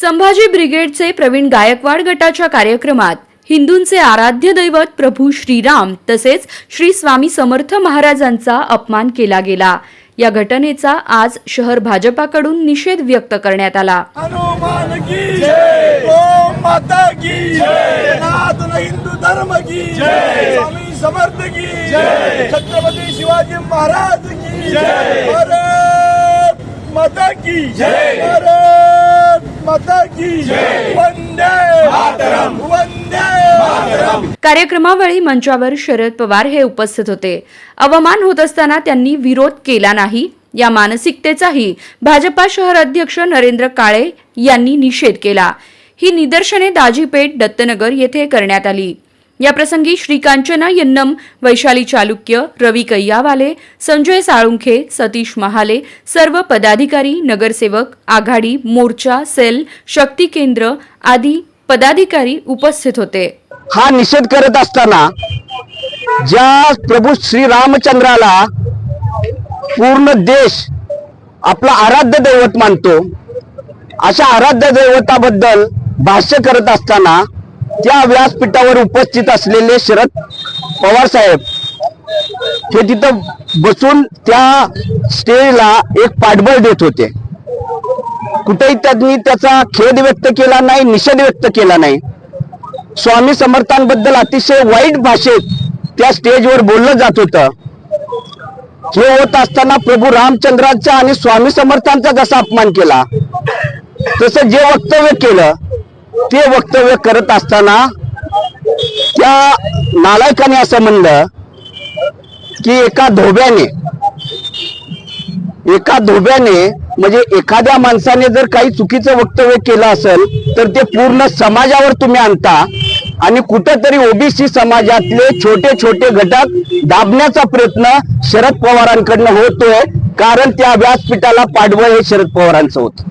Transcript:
संभाजी ब्रिगेडचे प्रवीण गायकवाड गटाच्या कार्यक्रमात हिंदूंचे आराध्य दैवत प्रभू श्रीराम तसेच श्री स्वामी समर्थ महाराजांचा अपमान केला गेला. या घटनेचा आज शहर भाजपाकडून निषेध व्यक्त करण्यात आला. की जय! ओम माता की जय! सनातन हिंदू धर्म की जय! स्वामी समर्थ की जय! छत्रपती शिवाजी महाराज की जय! भारत माता की कार्यक्रमावेळी मंचावर शरद पवार हे उपस्थित होते. अवमान होत असताना त्यांनी विरोध केला नाही. या मानसिकतेचाही भाजपा शहर अध्यक्ष नरेंद्र काळे यांनी निषेध केला. ही निदर्शने दाजीपेठ दत्तनगर येथे करण्यात आली. याप्रसंगी श्रीकांचना यन्नम वैशाली चालुक्य रवी कैयावाले संजय साळुंखे सतीश महाले सर्व पदाधिकारी नगरसेवक आघाडी मोर्चा सेल शक्ती केंद्र आदी पदाधिकारी उपस्थित होते. हा निषेध करत असताना ज्या प्रभू श्री रामचंद्राला पूर्ण देश आपला आराध्य दैवत मानतो अशा आराध्य दैवताबद्दल भाष्य करत असताना त्या व्यासपीठावर उपस्थित असलेले शरद पवार साहेब हे तिथं बसून त्या स्टेजला एक पाठबळ देत होते. कुठेही त्यांनी त्याचा खेद व्यक्त केला नाही निषेध व्यक्त केला नाही. स्वामी समर्थांबद्दल अतिशय वाईट भाषेत त्या स्टेजवर बोललं जात होतं. हे होत असताना प्रभू रामचंद्रांचा आणि स्वामी समर्थांचा जसा अपमान केला तसं जे वक्तव्य केलं ते वक्तव्य करत असताना त्या नालायकाने असं म्हणलं की एका धोब्याने एका धोब्याने म्हणजे एखाद्या माणसाने जर काही चुकीचं वक्तव्य केलं असेल तर ते पूर्ण समाजावर तुम्ही आणता आणि कुठंतरी ओबीसी समाजातले छोटे छोटे घटक दाबण्याचा प्रयत्न शरद पवारांकडनं होतोय कारण त्या व्यासपीठाला पाठबळ हे शरद पवारांचं होतं.